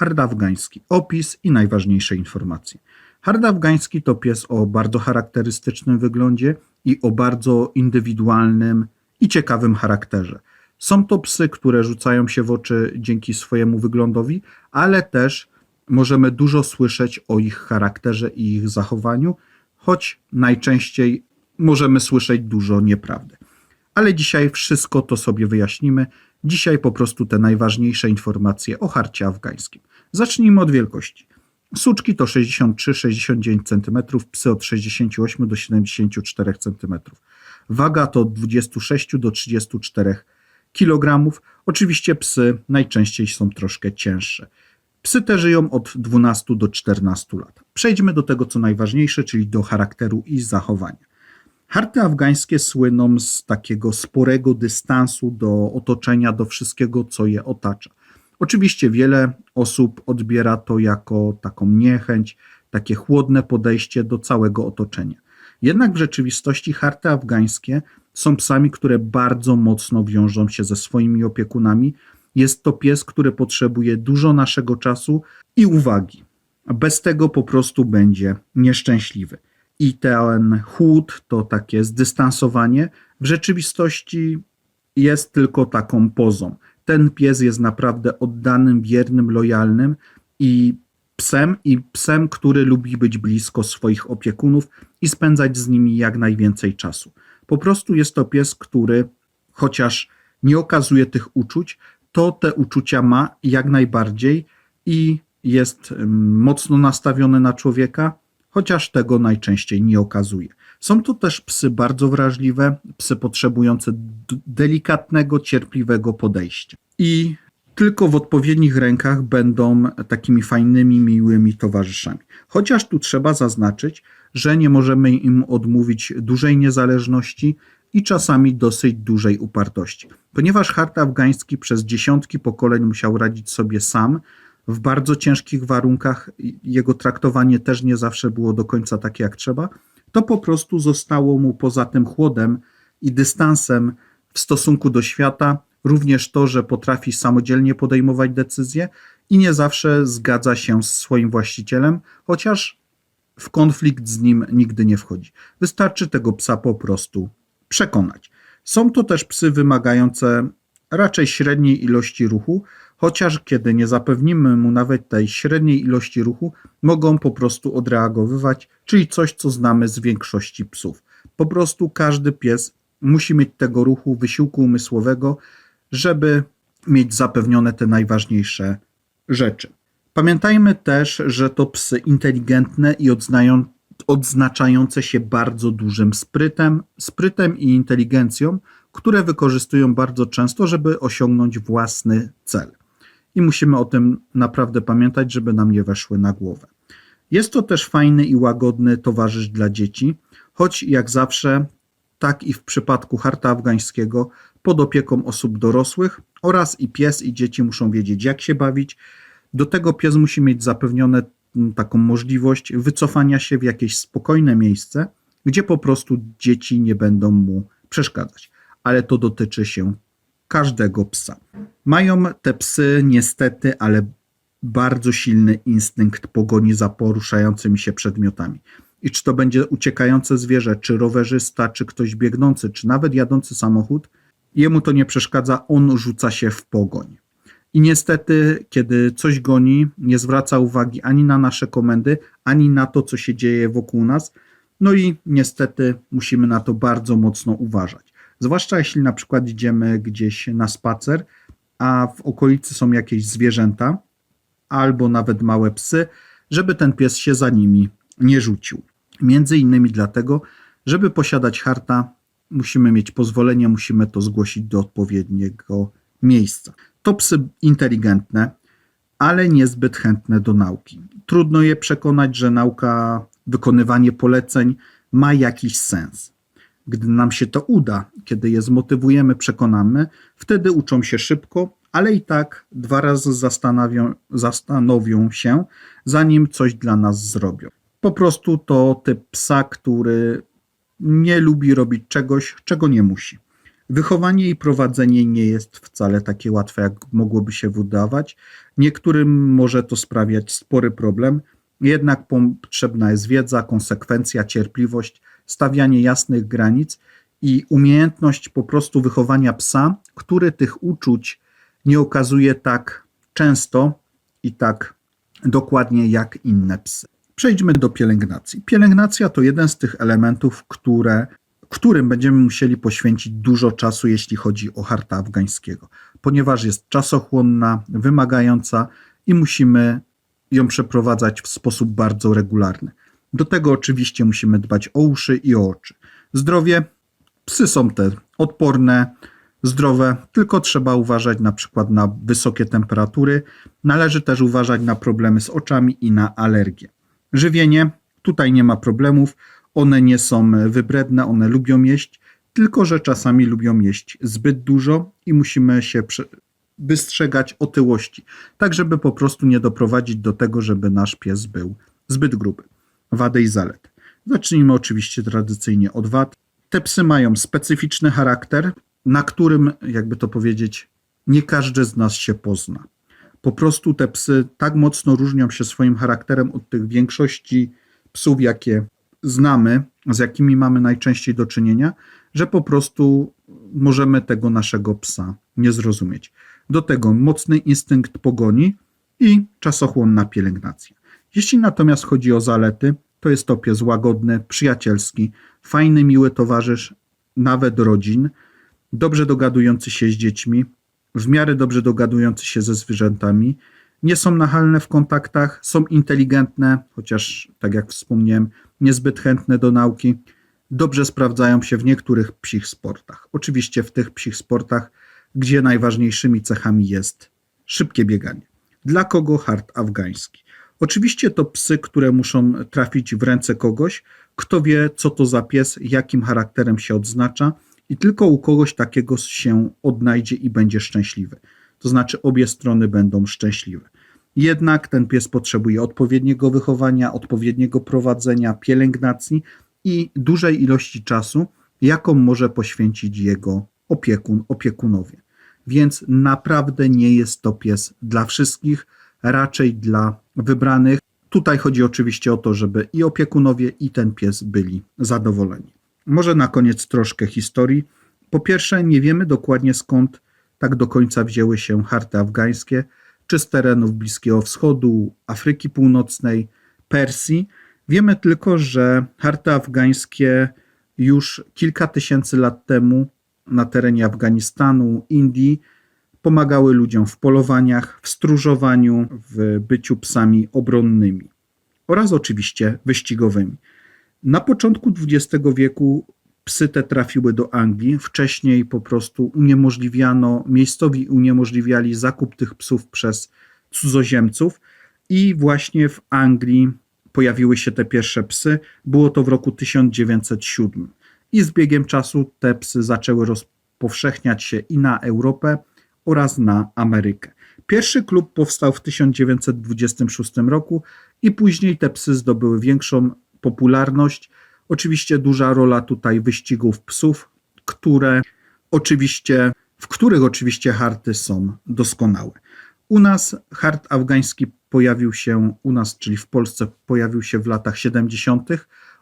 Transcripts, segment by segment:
Hard afgański. Opis i najważniejsze informacje. Hard afgański to pies o bardzo charakterystycznym wyglądzie i o bardzo indywidualnym i ciekawym charakterze. Są to psy, które rzucają się w oczy dzięki swojemu wyglądowi, ale też możemy dużo słyszeć o ich charakterze i ich zachowaniu, choć najczęściej możemy słyszeć dużo nieprawdy. Ale dzisiaj wszystko to sobie wyjaśnimy. Dzisiaj po prostu te najważniejsze informacje o harcie afgańskim. Zacznijmy od wielkości. Suczki to 63-69 cm, psy od 68 do 74 cm. Waga to od 26 do 34 kg. Oczywiście psy najczęściej są troszkę cięższe. Psy te żyją od 12 do 14 lat. Przejdźmy do tego, co najważniejsze, czyli do charakteru i zachowania. Harty afgańskie słyną z takiego sporego dystansu do otoczenia, do wszystkiego, co je otacza. Oczywiście wiele osób odbiera to jako taką niechęć, takie chłodne podejście do całego otoczenia. Jednak w rzeczywistości harty afgańskie są psami, które bardzo mocno wiążą się ze swoimi opiekunami. Jest to pies, który potrzebuje dużo naszego czasu i uwagi. Bez tego po prostu będzie nieszczęśliwy. I ten chłód, to takie zdystansowanie, w rzeczywistości jest tylko taką pozą. Ten pies jest naprawdę oddanym, wiernym, lojalnym i psem, i psem, który lubi być blisko swoich opiekunów i spędzać z nimi jak najwięcej czasu. Po prostu jest to pies, który chociaż nie okazuje tych uczuć, to te uczucia ma jak najbardziej i jest mocno nastawiony na człowieka, chociaż tego najczęściej nie okazuje. Są to też psy bardzo wrażliwe, psy potrzebujące delikatnego, cierpliwego podejścia. I tylko w odpowiednich rękach będą takimi fajnymi, miłymi towarzyszami. Chociaż tu trzeba zaznaczyć, że nie możemy im odmówić dużej niezależności i czasami dosyć dużej upartości. Ponieważ hart afgański przez dziesiątki pokoleń musiał radzić sobie sam, w bardzo ciężkich warunkach, jego traktowanie też nie zawsze było do końca takie jak trzeba, to po prostu zostało mu poza tym chłodem i dystansem w stosunku do świata również to, że potrafi samodzielnie podejmować decyzje i nie zawsze zgadza się z swoim właścicielem, chociaż w konflikt z nim nigdy nie wchodzi. Wystarczy tego psa po prostu przekonać. Są to też psy wymagające raczej średniej ilości ruchu, chociaż kiedy nie zapewnimy mu nawet tej średniej ilości ruchu, mogą po prostu odreagowywać, czyli coś, co znamy z większości psów. Po prostu każdy pies musi mieć tego ruchu, wysiłku umysłowego, żeby mieć zapewnione te najważniejsze rzeczy. Pamiętajmy też, że to psy inteligentne i odznaczające się bardzo dużym sprytem, sprytem i inteligencją, które wykorzystują bardzo często, żeby osiągnąć własny cel. I musimy o tym naprawdę pamiętać, żeby nam nie weszły na głowę. Jest to też fajny i łagodny towarzysz dla dzieci, choć jak zawsze, tak i w przypadku harta afgańskiego, pod opieką osób dorosłych oraz i pies i dzieci muszą wiedzieć, jak się bawić. Do tego pies musi mieć zapewnione taką możliwość wycofania się w jakieś spokojne miejsce, gdzie po prostu dzieci nie będą mu przeszkadzać. Ale to dotyczy się każdego psa. Mają te psy niestety, ale bardzo silny instynkt pogoni za poruszającymi się przedmiotami. I czy to będzie uciekające zwierzę, czy rowerzysta, czy ktoś biegnący, czy nawet jadący samochód, jemu to nie przeszkadza, on rzuca się w pogoń. I niestety, kiedy coś goni, nie zwraca uwagi ani na nasze komendy, ani na to, co się dzieje wokół nas. No i niestety musimy na to bardzo mocno uważać. Zwłaszcza jeśli na przykład idziemy gdzieś na spacer, a w okolicy są jakieś zwierzęta, albo nawet małe psy, żeby ten pies się za nimi nie rzucił. Między innymi dlatego, żeby posiadać harta, musimy mieć pozwolenie, musimy to zgłosić do odpowiedniego miejsca. To psy inteligentne, ale niezbyt chętne do nauki. Trudno je przekonać, że nauka, wykonywanie poleceń ma jakiś sens. Gdy nam się to uda, kiedy je zmotywujemy, przekonamy, wtedy uczą się szybko, ale i tak dwa razy zastanowią, zastanowią się, zanim coś dla nas zrobią. Po prostu to typ psa, który nie lubi robić czegoś, czego nie musi. Wychowanie i prowadzenie nie jest wcale takie łatwe, jak mogłoby się wydawać. Niektórym może to sprawiać spory problem, jednak potrzebna jest wiedza, konsekwencja, cierpliwość, stawianie jasnych granic i umiejętność po prostu wychowania psa, który tych uczuć nie okazuje tak często i tak dokładnie jak inne psy. Przejdźmy do pielęgnacji. Pielęgnacja to jeden z tych elementów, które, którym będziemy musieli poświęcić dużo czasu, jeśli chodzi o harta afgańskiego, ponieważ jest czasochłonna, wymagająca i musimy ją przeprowadzać w sposób bardzo regularny. Do tego oczywiście musimy dbać o uszy i o oczy. Zdrowie, psy są te odporne, zdrowe, tylko trzeba uważać na przykład na wysokie temperatury. Należy też uważać na problemy z oczami i na alergie. Żywienie, tutaj nie ma problemów, one nie są wybredne, one lubią jeść, tylko że czasami lubią jeść zbyt dużo i musimy się wystrzegać otyłości, tak żeby po prostu nie doprowadzić do tego, żeby nasz pies był zbyt gruby. Wady i zalety. Zacznijmy oczywiście tradycyjnie od wad. Te psy mają specyficzny charakter, na którym, jakby to powiedzieć, nie każdy z nas się pozna. Po prostu te psy tak mocno różnią się swoim charakterem od tych większości psów, jakie znamy, z jakimi mamy najczęściej do czynienia, że po prostu możemy tego naszego psa nie zrozumieć. Do tego mocny instynkt pogoni i czasochłonna pielęgnacja. Jeśli natomiast chodzi o zalety, to jest to pies łagodny, przyjacielski, fajny, miły towarzysz, nawet rodzin, dobrze dogadujący się z dziećmi, w miarę dobrze dogadujący się ze zwierzętami, nie są nachalne w kontaktach, są inteligentne, chociaż, tak jak wspomniałem, niezbyt chętne do nauki, dobrze sprawdzają się w niektórych psich sportach. Oczywiście w tych psich sportach, gdzie najważniejszymi cechami jest szybkie bieganie. Dla kogo hart afgański? Oczywiście to psy, które muszą trafić w ręce kogoś, kto wie, co to za pies, jakim charakterem się odznacza, i tylko u kogoś takiego się odnajdzie i będzie szczęśliwy. To znaczy, obie strony będą szczęśliwe. Jednak ten pies potrzebuje odpowiedniego wychowania, odpowiedniego prowadzenia, pielęgnacji i dużej ilości czasu, jaką może poświęcić jego opiekun, opiekunowie. Więc naprawdę nie jest to pies dla wszystkich, raczej dla wybranych. Tutaj chodzi oczywiście o to, żeby i opiekunowie, i ten pies byli zadowoleni. Może na koniec troszkę historii. Po pierwsze, nie wiemy dokładnie skąd tak do końca wzięły się harty afgańskie, czy z terenów Bliskiego Wschodu, Afryki Północnej, Persji. Wiemy tylko, że harty afgańskie już kilka tysięcy lat temu na terenie Afganistanu, Indii pomagały ludziom w polowaniach, w stróżowaniu, w byciu psami obronnymi oraz oczywiście wyścigowymi. Na początku XX wieku psy te trafiły do Anglii. Wcześniej po prostu uniemożliwiano, miejscowi uniemożliwiali zakup tych psów przez cudzoziemców i właśnie w Anglii pojawiły się te pierwsze psy. Było to w roku 1907. I z biegiem czasu te psy zaczęły rozpowszechniać się i na Europę oraz na Amerykę. Pierwszy klub powstał w 1926 roku i później te psy zdobyły większą popularność. Oczywiście duża rola tutaj wyścigów psów, które oczywiście, w których oczywiście harty są doskonałe. U nas hart afgański pojawił się, u nas, czyli w Polsce, pojawił się w latach 70.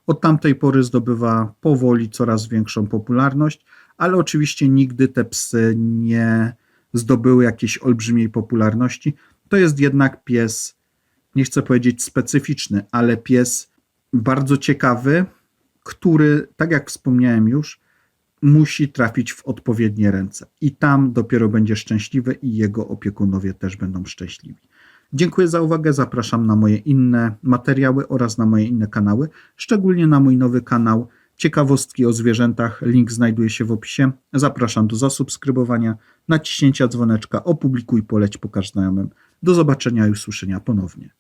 Od tamtej pory zdobywa powoli coraz większą popularność, ale oczywiście nigdy te psy nie zdobyły jakiejś olbrzymiej popularności. To jest jednak pies, nie chcę powiedzieć specyficzny, ale pies bardzo ciekawy, który, tak jak wspomniałem już, musi trafić w odpowiednie ręce. I tam dopiero będzie szczęśliwy, i jego opiekunowie też będą szczęśliwi. Dziękuję za uwagę. Zapraszam na moje inne materiały oraz na moje inne kanały, szczególnie na mój nowy kanał Ciekawostki o zwierzętach. Link znajduje się w opisie. Zapraszam do zasubskrybowania, naciśnięcia dzwoneczka, opublikuj, poleć, pokaż znajomym. Do zobaczenia i usłyszenia ponownie.